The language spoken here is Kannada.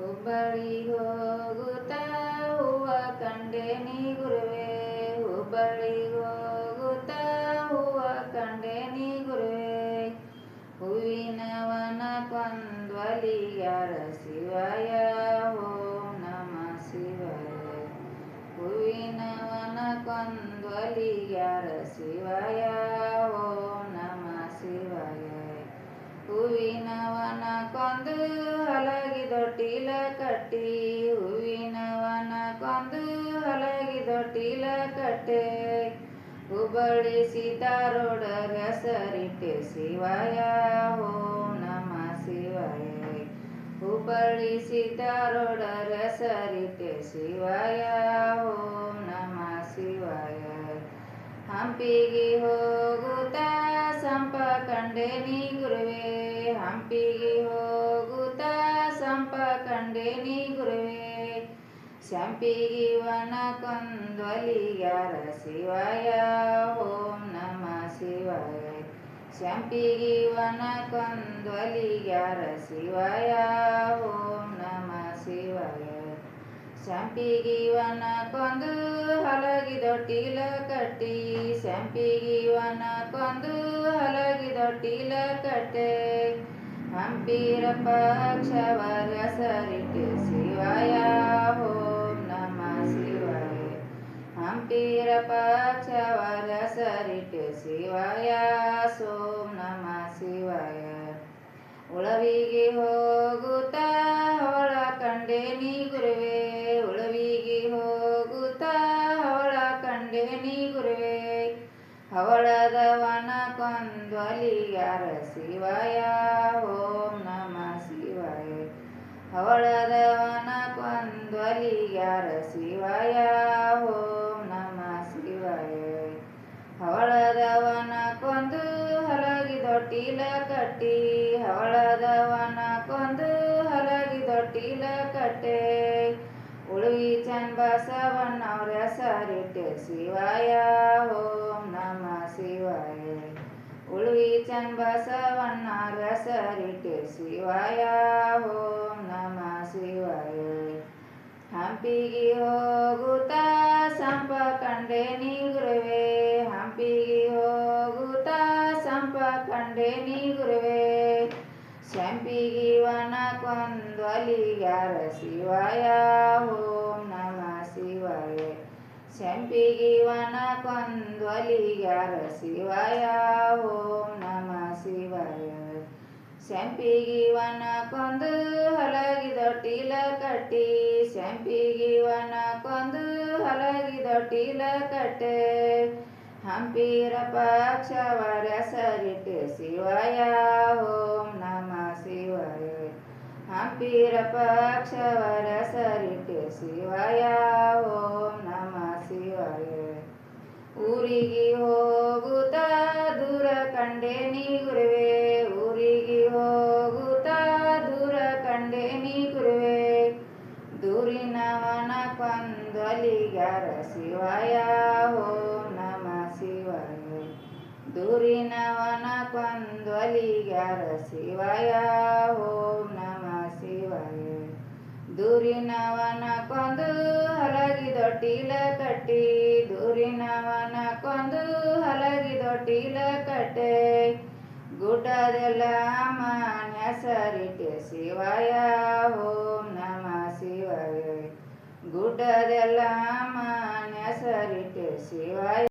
ಹುಬ್ಬಳ್ಳಿ ಹೋಗುತ್ತಾ ಹೂವ ಕಂಡೇನಿ ಗುರುವೆ? ಹುಬ್ಬಳ್ಳಿ ಹೋಗುತ್ತಾ ಹೂವ ಕಂಡೇನಿ ಗುರುವೆ? ಹೂವಿನವನ ಕೊಂದ್ವಲಿಯಾರ ಶಿವಾಯ? ಓಂ ನಮ ಶಿವಾಯ. ಹೂವಿನವನ ಕೊಂದ್ವಲಿಯಾರ ಶಿವಾಯ? ಕಟ್ಟಿ ಹೂವಿನವನ ಕೊಂದು ಹಲಗಿದೊಟ್ಟಿಲ ಕಟ್ಟೆ. ಹುಬ್ಬಳ್ಳಿ ಸೀತಾರೋಡ ಸರಿಟೆ ಶಿವಯ ಓಂ ನಮ ಶಿವಯ ಹುಬ್ಬಳ್ಳಿ ಸೀತಾರೋಡ ಸರಿಟೆ ಶಿವಯ ಓಂ ನಮ ಶಿವಯ ಹಂಪಿಗೆ ಹೋಗುತ್ತ ಸಂಪ ಕಂಡೆ ನೀ ಗುರುವೇ, ಹಂಪಿಗೆ ಶಂಪಿಗೆ ವನ ಕೊಂದ್ವಲಿಗಾರ ಶಿವಾಯ? ಓಂ ನಮ ಶಿವಾಯ. ಶಂಪಿಗೆ ವನ ಕೊಂದ್ವಲಿಗಾರ ಶಿವಾಯ? ಓಂ ನಮ ಶಿವಾಯ. ಸಂಪಿಗಿ ವನ ಕೊಂದು ಹಲಗಿದೊಟ್ಟಿಲ ಕಟ್ಟಿ. ಸಂಪಿಗಿ ವನ ಕೊಂದು ಹಲಗಿದೊಟ್ಟಿಲ ಕಟ್ಟೆ. ಹಂಪಿರ ಪಕ್ಷವರ ಸರಿಕೆ ಶಿವಯ? ಓಂ ಪಕ್ಷವರ ಸರಿಟು ಶಿವಯ ಸೋಂ ನಮ ಶಿವಾಯ. ಉಳವಿಗೆ ಹೋಗುತ್ತಾ ಅವಳ ಕಂಡೇನಿ ಗುರುವೆ. ಉಳವಿಗೆ ಹೋಗುತ್ತಾ ಅವಳ ಕಂಡೇನಿ ಗುರುವೆ. ಅವಳದವನ ಕೊಂದ್ವಲಿಗಾರ ಶಿವಯ, ಓಂ ನಮ ಶಿವಾಯ. ಅವಳದವನ ಕೊಂದ್ವಲಿಗಾರ ಶಿವಾಯ, ಓಂ ಹಲಗಿದೊಟ್ಟಿಲ ಕಟ್ಟಿ ಹವಳದವನ ಕೊಂದು ಹಲಗಿದೊಟ್ಟಿಲ ಕಟ್ಟೆ ಉಳುವಿ ಚನ್ ಬಸವಣ್ಣವ್ರ ಹೆಸರಿಟ್ಟೆ ಶಿವಾಯ, ಓಂ ನಮ ಶಿವಾಯ. ಉಳುವಿ ಚನ್ ಬಸವಣ್ಣವ್ರ ಹೆಸರಿಟ್ಟೆ ಶಿವಾಯ, ಓಂ ನಮ ಶಿವಾಯ. ಹಂಪಿಗೆ ಹೋಗುತ್ತಾ ವನ ಕೊಂದ್ವಲಿಗಾರ ಶಿವಾಯ? ಓಂ ನಮ ಶಿವಾಯ. ಶಂಪಿಗಿ ವನ ಶಿವಾಯ? ಓಂ ನಮ ಶಿವಾಯ. ಶಂಪಿಗಿ ವನ ಕೊಂದು ಹಲಗಿದೊಟ್ಟಿಲ ಕಟ್ಟಿ. ಶಂಪಿಗಿ ವನ ಕೊಂದು ಹಲಗಿದೊಟ್ಟಿಲ ಕಟ್ಟೆ. ಹಂಪಿರ ಪಕ್ಷವರ ಸರಿಟೆ ಶಿವಾಯ? ಓಂ ನಮ ಹಂಪಿರ ಪಕ್ಷವರ ಸರಿಟ್ಟೆ ಓಂ ನಮ ಶಿವಾಯ ಊರಿಗೆ ಹೋಗುತ್ತ ದೂರ ಕಂಡೆ ನೀ ಗುರುವೆ. ಊರಿಗೆ ಹೋಗುತ್ತ ದೂರ ಕಂಡೆ ನೀ ಗುರುವೆ. ದೂರಿನವನ ಕೊಂದಲಿಗರ ಶಿವಯ ಓಂ ನಮ ಶಿವಾಯ ದೂರಿನವನ ಕೊಂದಲಿಗರ ಶಿವಾಯ ಹಲಗಿದೊಟ್ಟಿಲ ಕಟೆ ಗುಡ್ಡದೆಲ್ಲ ಮಾನ್ಯ ಸರಿಟೆ ಶಿವಾಯ ಓಂ ನಮ ಶಿವಾಯ. ಗುಡ್ಡದೆಲ್ಲ ಮಾನ್ಯ ಸರಿಟೆ ಶಿವಾಯ.